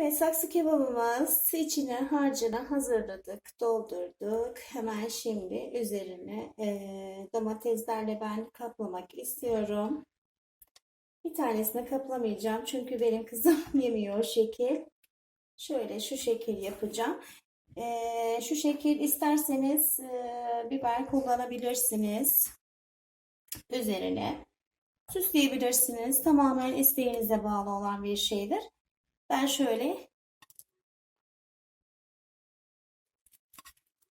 Evet, saksı kebabımız içine harcını hazırladık, doldurduk. Hemen şimdi üzerine eee, domateslerle ben kaplamak istiyorum. Bir tanesini kaplamayacağım çünkü benim kızım yemiyor o şekil. Şöyle şu şekil yapacağım. Eee, şu şekil isterseniz eee, biber kullanabilirsiniz üzerine. Süsleyebilirsiniz. Tamamen isteğinize bağlı olan bir şeydir. Ben şöyle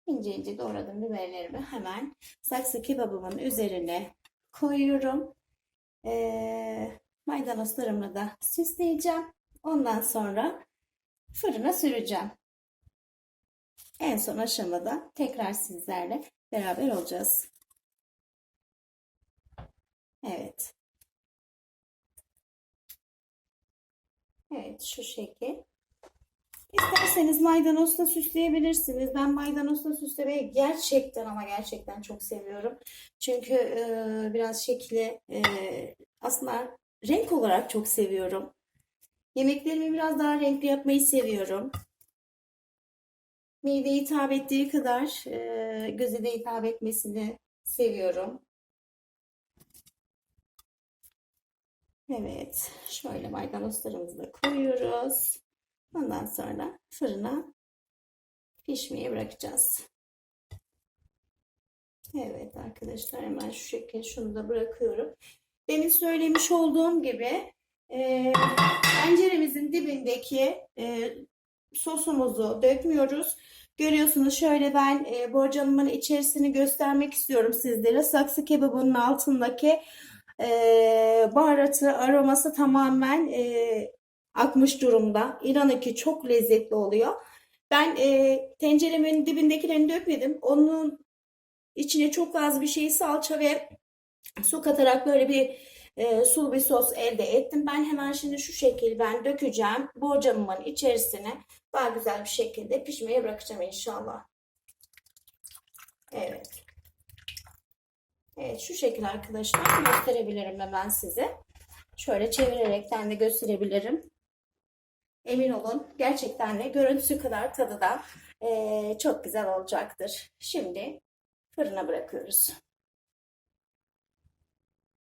ince ince doğradığım biberlerimi hemen saksı kebabımın üzerine koyuyorum. Ee, maydanozlarımı da süsleyeceğim. Ondan sonra fırına süreceğim. En son aşamada tekrar sizlerle beraber olacağız. Evet. Evet şu şekil. İsterseniz maydanozla süsleyebilirsiniz. Ben maydanozla süslemeyi gerçekten ama gerçekten çok seviyorum. Çünkü e, biraz şekli e, aslında renk olarak çok seviyorum. Yemeklerimi biraz daha renkli yapmayı seviyorum. Mideye hitap ettiği kadar e, göze de hitap etmesini seviyorum. Evet, şöyle maydanozlarımızı da koyuyoruz. Ondan sonra fırına pişmeye bırakacağız. Evet arkadaşlar hemen şu şekilde şunu da bırakıyorum. Demin söylemiş olduğum gibi e, tenceremizin dibindeki e, sosumuzu dökmüyoruz. Görüyorsunuz şöyle ben e, borcamımın içerisini göstermek istiyorum sizlere. Saksı kebabının altındaki e, baharatı, aroması tamamen e, akmış durumda. İnanın ki çok lezzetli oluyor. Ben e, tenceremin dibindekilerini dökmedim. Onun içine çok az bir şey salça ve su katarak böyle bir e, sulu bir sos elde ettim. Ben hemen şimdi şu şekil ben dökeceğim. Borcamımın içerisine daha güzel bir şekilde pişmeye bırakacağım inşallah. Evet. Evet şu şekil arkadaşlar gösterebilirim hemen size. Şöyle çevirerekten de gösterebilirim. Emin olun gerçekten de görüntüsü kadar tadı da eee, çok güzel olacaktır. Şimdi fırına bırakıyoruz.